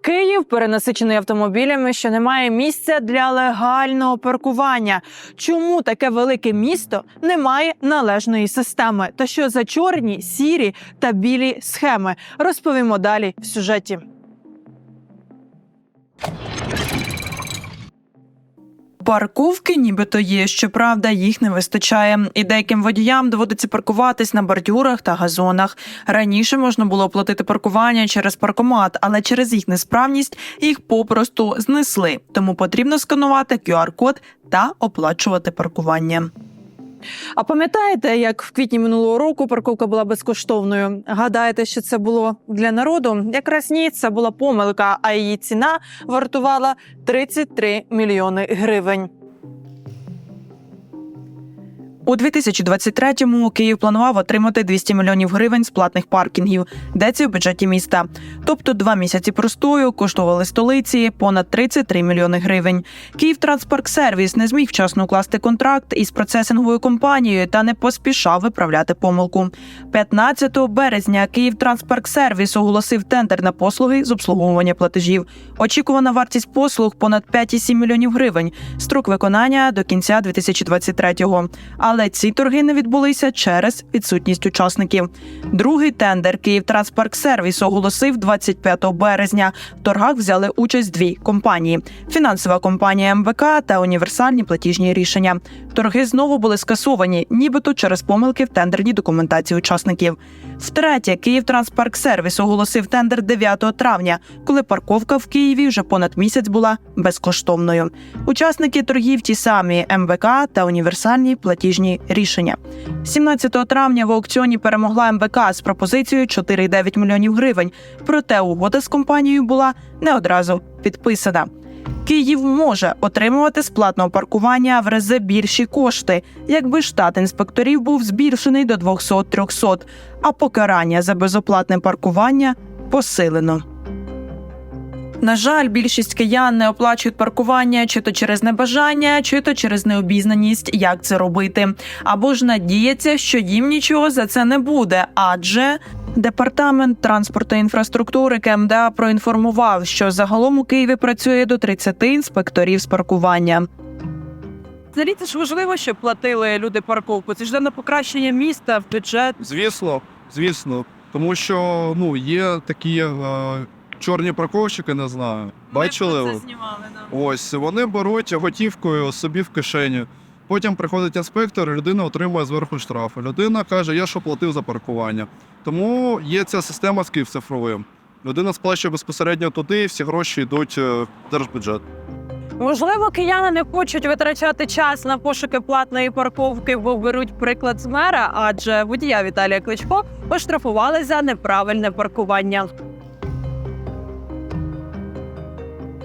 Київ перенасичений автомобілями, що немає місця для легального паркування. Чому таке велике місто не має належної системи? Та що за чорні, сірі та білі схеми? Розповімо далі в сюжеті. Парковки нібито є, щоправда, їх не вистачає, і деяким водіям доводиться паркуватись на бордюрах та газонах. Раніше можна було оплатити паркування через паркомат, але через їх несправність їх попросту знесли. Тому потрібно сканувати QR-код та оплачувати паркування. А пам'ятаєте, як в квітні минулого року парковка була безкоштовною? Гадаєте, що це було для народу? Якраз ні, це була помилка, а її ціна вартувала 33 мільйони гривень. У 2023-му Київ планував отримати 200 мільйонів гривень з платних паркінгів, де це у бюджеті міста. Тобто два місяці простою коштували столиці понад 33 мільйони гривень. Київ Сервіс не зміг вчасно укласти контракт із процесинговою компанією та не поспішав виправляти помилку. 15 березня Київ Сервіс оголосив тендер на послуги з обслуговування платежів. Очікувана вартість послуг понад 5,7 мільйонів гривень. Строк виконання до кінця 2023-го. Але ці торги не відбулися через відсутність учасників. Другий тендер Київ Сервіс оголосив 25 березня. В торгах взяли участь дві компанії: фінансова компанія МВК та універсальні платіжні рішення. Торги знову були скасовані, нібито через помилки в тендерній документації учасників. Втретє, Київ Сервіс оголосив тендер 9 травня, коли парковка в Києві вже понад місяць була безкоштовною. Учасники торгів ті самі МВК та універсальні платіжні рішення. 17 травня в аукціоні перемогла МВК з пропозицією 4,9 мільйонів гривень. Проте угода з компанією була не одразу підписана. Київ може отримувати з платного паркування в рази більші кошти, якби штат інспекторів був збільшений до 200-300, а покарання за безоплатне паркування посилено. На жаль, більшість киян не оплачують паркування чи то через небажання, чи то через необізнаність, як це робити, або ж надіяться, що їм нічого за це не буде, адже департамент транспорту і інфраструктури КМДА проінформував, що загалом у Києві працює до 30 інспекторів з паркування. Взагалі це ж важливо, щоб платили люди парковку. Це ж на покращення міста в бюджет. Звісно, звісно. Тому що ну, є такі е, чорні парковщики, не знаю. Бачили? ви? знімали. Ось вони беруть готівкою собі в кишені. Потім приходить інспектор, і людина отримує зверху штрафи. Людина каже, я що платив за паркування. Тому є ця система з Київ цифровим. Людина сплачує безпосередньо туди, і всі гроші йдуть е, в держбюджет. Можливо, кияни не хочуть витрачати час на пошуки платної парковки, бо беруть приклад з мера, адже водія Віталія Кличко оштрафували за неправильне паркування.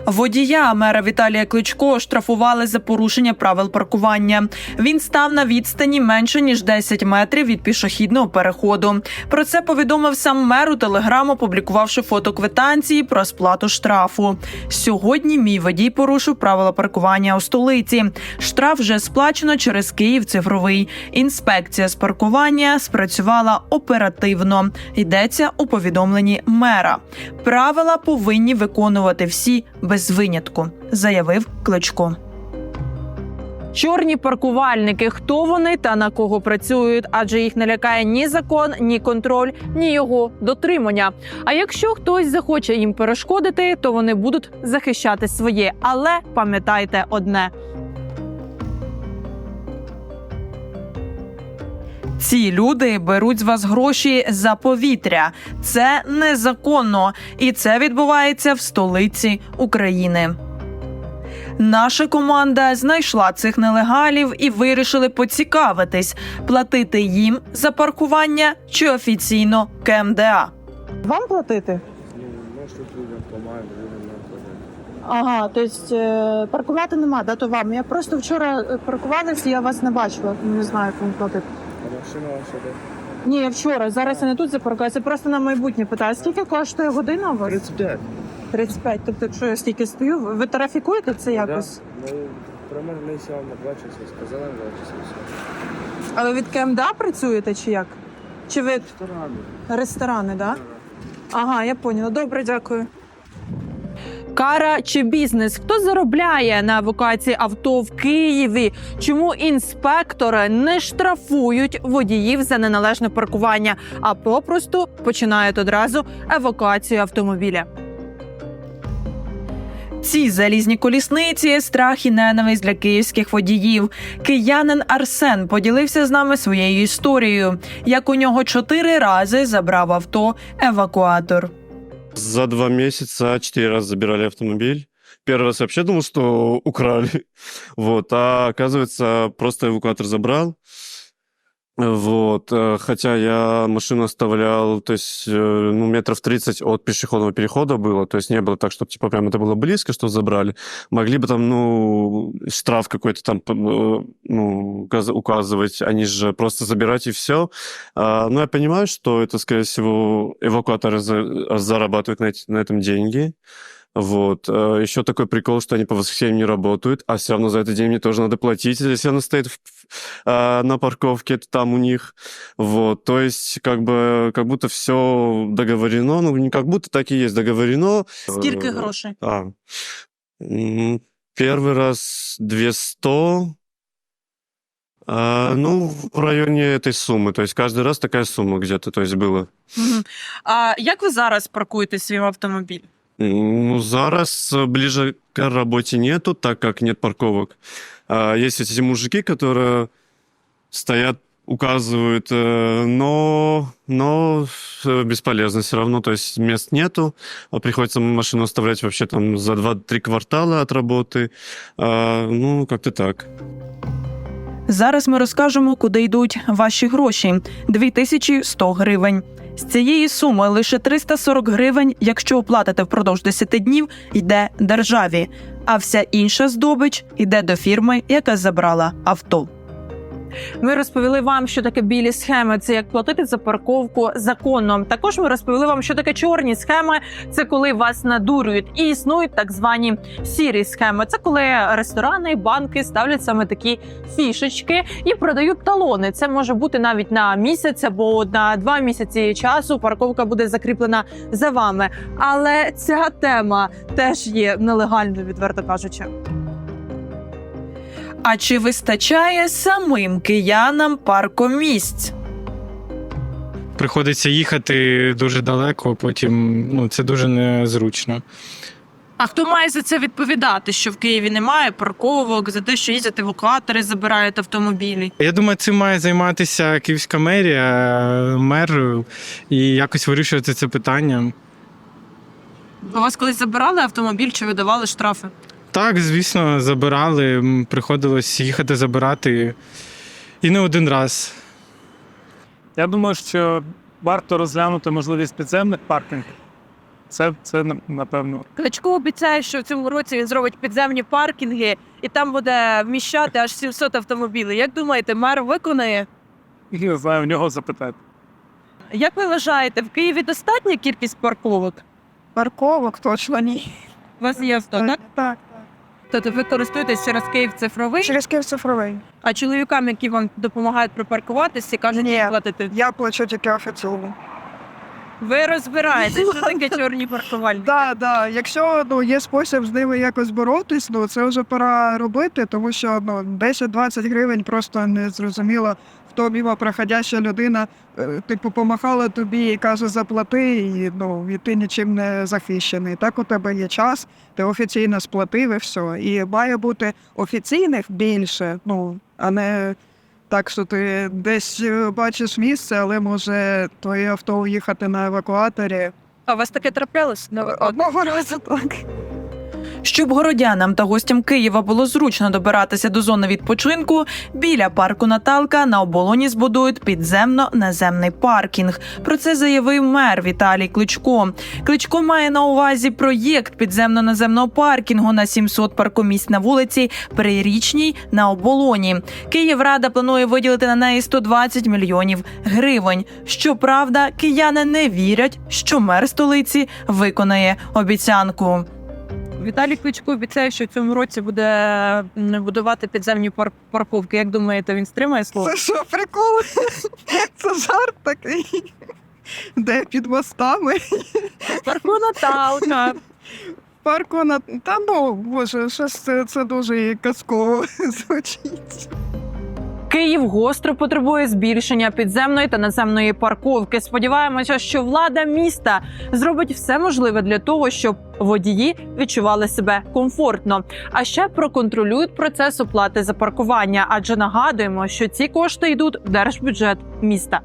Водія мера Віталія Кличко штрафували за порушення правил паркування. Він став на відстані менше ніж 10 метрів від пішохідного переходу. Про це повідомив сам мер у телеграм, опублікувавши фото квитанції про сплату штрафу. Сьогодні мій водій порушив правила паркування у столиці. Штраф вже сплачено через Київ цифровий. Інспекція з паркування спрацювала оперативно. Йдеться у повідомленні мера. Правила повинні виконувати всі без винятку, заявив Кличко. Чорні паркувальники, хто вони та на кого працюють, адже їх не лякає ні закон, ні контроль, ні його дотримання. А якщо хтось захоче їм перешкодити, то вони будуть захищати своє. Але пам'ятайте одне. Ці люди беруть з вас гроші за повітря. Це незаконно, і це відбувається в столиці України. Наша команда знайшла цих нелегалів і вирішили поцікавитись, платити їм за паркування чи офіційно КМДА. Вам платити? Ну, может, людям платят. Ага, тобто паркувати нема, да, то вам. Я просто вчора е, паркувалася, я вас не бачила. Не знаю, кому платити. Машина ваша, да? Ні, я вчора. Зараз я не тут запаркувалася. Просто на майбутнє питаю. Скільки коштує година у вас? 35. 35. Тобто, якщо я стільки стою, ви трафікуєте це якось? Да? Ну, не сел на 2 часа, сказали на 2 часа. и всё. Але від КМДА працюєте чи як? Чи ви Рестораны. ресторани, да? Ага, я поняла. Добре, дякую. Кара чи бізнес? Хто заробляє на евакуації авто в Києві? Чому інспектори не штрафують водіїв за неналежне паркування, а попросту починають одразу евакуацію автомобіля? Ці залізні колісниці страх і ненависть для київських водіїв. Киянин Арсен поділився з нами своєю історією, як у нього чотири рази забрав авто евакуатор. За два месяца четыре раза забирали автомобиль. Первый раз я вообще думал, что украли. Вот, а оказывается, просто эвакуатор забрал. Вот, э, хотя я машину оставлял, то есть, э, ну, метров 30 от пешеходного перехода было, то есть не было так, чтобы, типа, прям это было близко, что забрали. Могли бы там, ну, штраф какой-то там, э, ну, указ- указывать, они же просто забирать и все. А, ну, я понимаю, что это, скорее всего, эвакуаторы за- зарабатывают на, эти- на этом деньги. Вот. А, Еще такой прикол, что они по воскресеньям не работают, а все равно за этот день мне тоже надо платить, если она стоит в- а, на парковке, это там у них. Вот. То есть, как бы, как будто все договорено, ну, не как будто так и есть договорено. Скільки Э, грошей? А, м, первый раз 200, а, ну, в районе этой суммы. То есть каждый раз такая сумма где-то, то есть было. А як ви зараз паркуєте свій автомобіль? Ну, зараз э, ближе к работе нету, так как нет парковок. А, Есть эти мужики, которые стоят, указывают, э, но, но э, бесполезно все равно, то есть мест нету, а приходится машину оставлять вообще там за 2-3 квартала от работы. А, Ну, как-то так. Зараз ми розкажемо, куди йдуть ваші гроші 2100 гривень. З цієї суми лише 340 гривень, якщо оплатите впродовж 10 днів, йде державі, а вся інша здобич йде до фірми, яка забрала авто. Ми розповіли вам, що таке білі схеми. Це як платити за парковку законно. Також ми розповіли вам, що таке чорні схеми. Це коли вас надурюють, і існують так звані сірі схеми. Це коли ресторани, банки ставлять саме такі фішечки і продають талони. Це може бути навіть на місяць або на два місяці часу. Парковка буде закріплена за вами. Але ця тема теж є нелегальною, відверто кажучи. А чи вистачає самим киянам паркомісць? приходиться їхати дуже далеко, потім ну, це дуже незручно. А хто має за це відповідати? Що в Києві немає парковок, за те, що їздять евакуатори, забирають автомобілі? Я думаю, цим має займатися Київська мерія, мер і якось вирішувати це питання. У вас колись забирали автомобіль чи видавали штрафи? Так, звісно, забирали, приходилось їхати забирати. І не один раз. Я думаю, що варто розглянути можливість підземних паркінгів. Це, це напевно. Кличко обіцяє, що в цьому році він зробить підземні паркінги, і там буде вміщати аж 700 автомобілів. Як думаєте, мер виконає? Не знаю, в нього запитати. Як ви вважаєте, в Києві достатня кількість парковок? Парковок точно ні. У вас є авто, так? Так. Тобто ви користуєтесь через Київ цифровий, Через Київ цифровий. а чоловікам, які вам допомагають припаркуватися, кажуть, Ні. що платити. Я плачу тільки офіційно. Ви розбираєтесь, що таке чорні паркувальні. Так, так. Якщо ну, є спосіб з ними якось боротись, ну це вже пора робити, тому що ну, 10-20 гривень просто не зрозуміло, хто мимо проходяща людина, е, типу, помахала тобі і каже, заплати, і ну, і ти нічим не захищений. Так у тебе є час, ти офіційно сплатив і все. І має бути офіційних більше, ну, а не так, що ти десь е, бачиш місце, але може твоє авто уїхати на евакуаторі. А у вас таке траплялось? Одного разу так. Щоб городянам та гостям Києва було зручно добиратися до зони відпочинку, біля парку Наталка на оболоні збудують підземно-наземний паркінг. Про це заявив мер Віталій Кличко. Кличко має на увазі проєкт підземно-наземного паркінгу на 700 паркомісць на вулиці Прирічній на оболоні. Київрада планує виділити на неї 120 мільйонів гривень. Щоправда, кияни не вірять, що мер столиці виконає обіцянку. Віталій Кличко обіцяє, що в цьому році буде будувати підземні пар- парковки. Як думаєте, він стримає слово? Це що, прикол? Це жарт такий. Де під мостами? Парку Наталка. парку на та ну боже, щось це, це дуже казково звучить. Київ гостро потребує збільшення підземної та наземної парковки. Сподіваємося, що влада міста зробить все можливе для того, щоб водії відчували себе комфортно. А ще проконтролюють процес оплати за паркування, адже нагадуємо, що ці кошти йдуть в держбюджет міста.